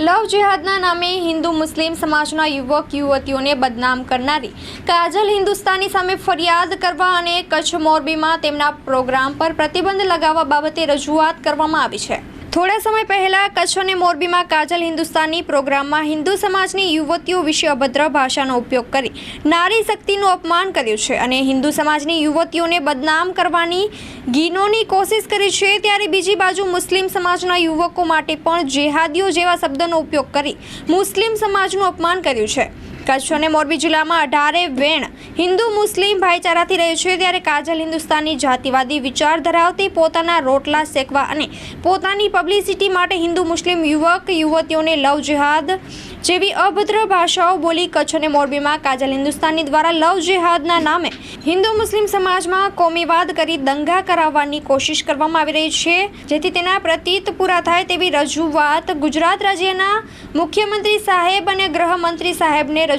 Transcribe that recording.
લવ જેહાદના નામે હિન્દુ મુસ્લિમ સમાજના યુવક, યુવતીઓને બદનામ કરનારી કાજલ હિન્દુસ્તાની સામે ફરિયાદ કરવા અને કચ્છ મોરબીમાં તેમના પ્રોગ્રામ પર પ્રતિબંધ લગાવવા બાબતે રજૂઆત કરવામાં આવી છે. થોડા સમય પહેલા કચ્છ અને મોરબીમાં કાજલ હિન્દુસ્તાની પ્રોગ્રામમાં હિન્દુ સમાજની યુવતીઓ વિશે અભદ્ર ભાષાનો ઉપયોગ કરી નારી શક્તિનું અપમાન કર્યું છે અને હિન્દુ સમાજની યુવતીઓને બદનામ કરવાની ગીનોની કોશિશ કરી છે, ત્યારે બીજી બાજુ મુસ્લિમ સમાજના યુવકો માટે પણ જેહાદીઓ જેવા શબ્દોનો ઉપયોગ કરી મુસ્લિમ સમાજનું અપમાન કર્યું છે. કચ્છ અને મોરબી જિલ્લામાં અઢારે વેણ હિન્દુ મુસ્લિમ ભાઈચારાથી રહે છે, ત્યારે કાજલ હિન્દુસ્તાની જાતિવાદી વિચાર ધરાવતી પોતાના રોટલા શેકવા અને પોતાની પબ્લિસિટી માટે હિન્દુ મુસ્લિમ યુવક યુવતીઓને લવ જેહાદ જેવી અભદ્ર ભાષાઓ બોલી કચ્છ અને મોરબીમાં કાજલ હિન્દુસ્તાની દ્વારા લવ જેહાદના નામે હિન્દુ મુસ્લિમ સમાજમાં કોમીવાદ કરી દંગા કરાવવાની કોશિશ કરવામાં આવી રહી છે, જેથી તેના પ્રતીત પૂરા થાય તેવી રજૂઆત ગુજરાત રાજ્યના મુખ્યમંત્રી સાહેબ અને ગૃહમંત્રી સાહેબને